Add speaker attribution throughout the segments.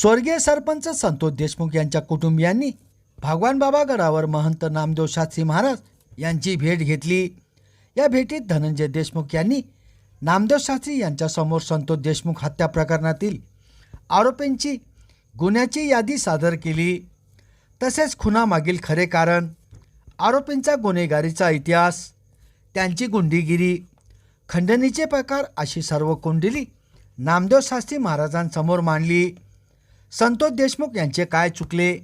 Speaker 1: स्वर्गीय सरपंच संतोष देशमुख यांच्या कुटुंबियांनी भगवान बाबा गडावर महंत नामदेव शास्त्री महाराज यांची भेट घेतली. या भेटीत धनंजय देशमुख यांनी नामदेव शास्त्री यांच्यासमोर संतोष देशमुख हत्या प्रकरणातील आरोपींची गुन्ह्याची यादी सादर केली. तसेच खुनामागील खरे कारण आरोपींचा गुन्हेगारीचा इतिहास त्यांची गुंडीगिरी खंडणीचे प्रकार अशी सर्व कुंडली नामदेव शास्त्री महाराजांसमोर मांडली. संतोष देशमुख यांचे काय चुकले?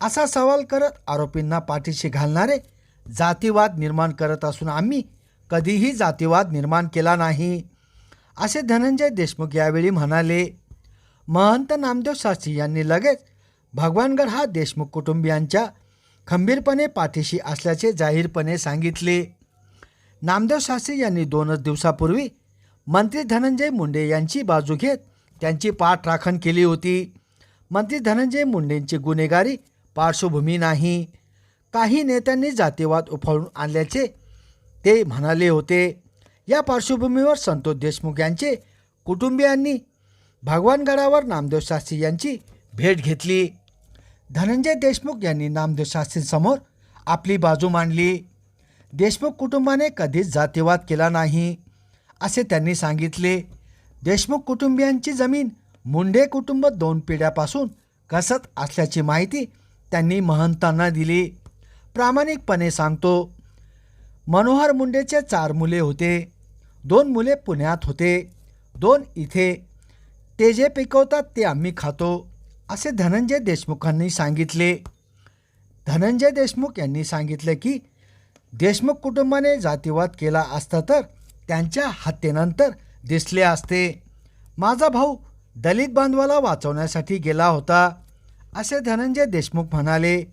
Speaker 1: असा सवाल करत आरोपींना पाठीशी घालणारे जातीवाद निर्माण करत असून आम्ही कधीही जातीवाद निर्माण केला नाही. असे धनंजय देशमुख यावेळी म्हणाले महंत नामदेव शास्त्री यांनी लगेच भगवानगड हा देशमुख कुटुंबियांच्या खंबीरपणे पाठीशी असल्याचे जाहीरपणे सांगितले. नामदेव शास्त्री यांनी दोनच दिवसापूर्वी मंत्री धनंजय मुंडे यांची बाजू घेत त्यांची पाठराखण केली होती. मंत्री धनंजय मुंडेंची गुन्हेगारी पार्श्वभूमी नाही. काही नेत्यांनी जातीवाद उफाळून आणल्याचे ते म्हणाले होते. या पार्श्वभूमीवर संतोष देशमुख यांचे कुटुंबियांनी भगवानगडावर नामदेव शास्त्री यांची भेट घेतली. धनंजय देशमुख यांनी नामदेव शास्त्रींसमोर आपली बाजू मांडली. देशमुख कुटुंबाने कधीच जातीवाद केला नाही असे त्यांनी सांगितले. देशमुख कुटुंबियांची जमीन मुंडे कुटुंब दोन पिढ्यापासून कसत असल्याची माहिती त्यांनी महंतांना दिली. प्रामाणिकपणे सांगतो मनोहर मुंडेचे चार मुले होते. दोन मुले पुण्यात होते. दोन इथे. ते जे पिकवतात ते आम्ही खातो असे धनंजय देशमुखांनी सांगितले. धनंजय देशमुख यांनी सांगितले की देशमुख कुटुंबाने जातीवाद केला असता तर त्यांच्या हत्येनंतर दिसले असते. माझा भाऊ दलित बांधवाला वाचवण्यासाठी गेला होता असे धनंजय देशमुख म्हणाले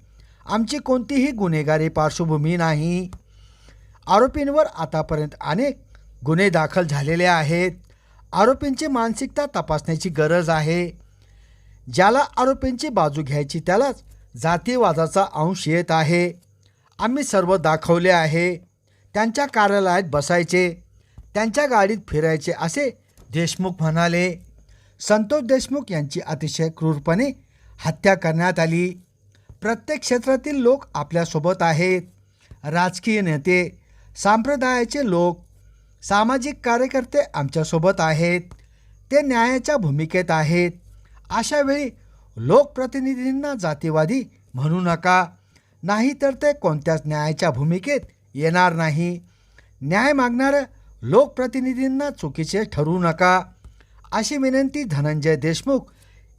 Speaker 1: आमची कोणतीही गुन्हेगारी पार्श्वभूमी नाही. आरोपींवर आतापर्यंत अनेक गुन्हे दाखल झालेले आहेत. आरोपींची मानसिकता तपासण्याची गरज आहे. ज्याला आरोपींची बाजू घ्यायची त्यालाच जातीवादाचा अंश येत आहे. आम्ही सर्व दाखवले आहे. त्यांच्या कार्यालयात बसायचे. त्यांच्या गाडीत फिरायचे असे देशमुख म्हणाले. संतोष देशमुख यांची अतिशय क्रूरपणे हत्या करण्यात आली. प्रत्येक क्षेत्रातील लोक आपल्यासोबत आहेत. राजकीय नेते संप्रदायाचे लोक सामाजिक कार्यकर्ते आमच्यासोबत आहेत. ते न्यायाच्या भूमिकेत आहेत. अशावेळी लोकप्रतिनिधींना जातीवादी म्हणू नका. नाही तर ते कोणत्याच न्यायाच्या भूमिकेत येणार नाही. न्याय मागणाऱ्या लोकप्रतिनिधींना चुकीचे ठरवू नका. अशी विनंती धनंजय देशमुख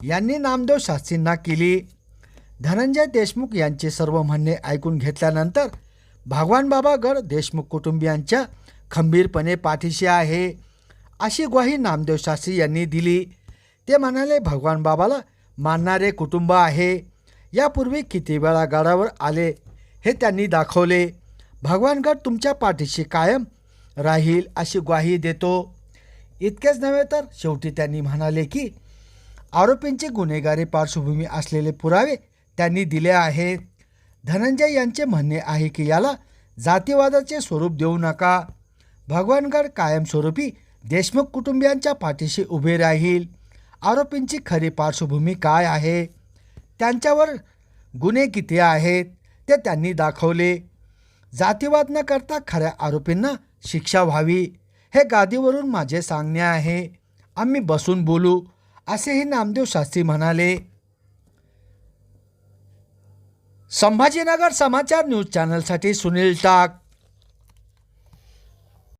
Speaker 1: यांनी नामदेव शास्त्रींना केली. धनंजय देशमुख यांचे सर्व म्हणणे ऐकून घेतल्यानंतर भगवान बाबा गड देशमुख कुटुंबियांच्या खंबीरपणे पाठीशी आहे अशी ग्वाही नामदेव शास्त्री यांनी दिली. ते म्हणाले भगवान बाबाला मानणारे कुटुंब आहे. यापूर्वी किती वेळा गडावर आले हे त्यांनी दाखवले. भगवानगड तुमच्या पाठीशी कायम राहील अशी ग्वाही देतो. इतकेच नव्हे तर शेवटी त्यांनी म्हणाले की आरोपींची गुन्हेगारी पार्श्वभूमी असलेले पुरावे त्यांनी दिले आहेत. धनंजय यांचे म्हणणे आहे की याला जातीवादाचे स्वरूप देऊ नका. भगवानगड कायमस्वरूपी देशमुख कुटुंबियांच्या पाठीशी उभे राहील. आरोपींची खरी पार्श्वभूमी काय आहे? त्यांच्यावर गुन्हे किती आहेत? ते त्यांनी दाखवले. जातीवाद न करता खऱ्या आरोपींना शिक्षा व्हावी. हे गादीवरून माझे सांगणे आहे. आम्ही बसून बोलू. असेही नामदेव शास्त्री म्हणाले. संभाजीनगर समाचार न्यूज चॅनलसाठी सुनील टाक.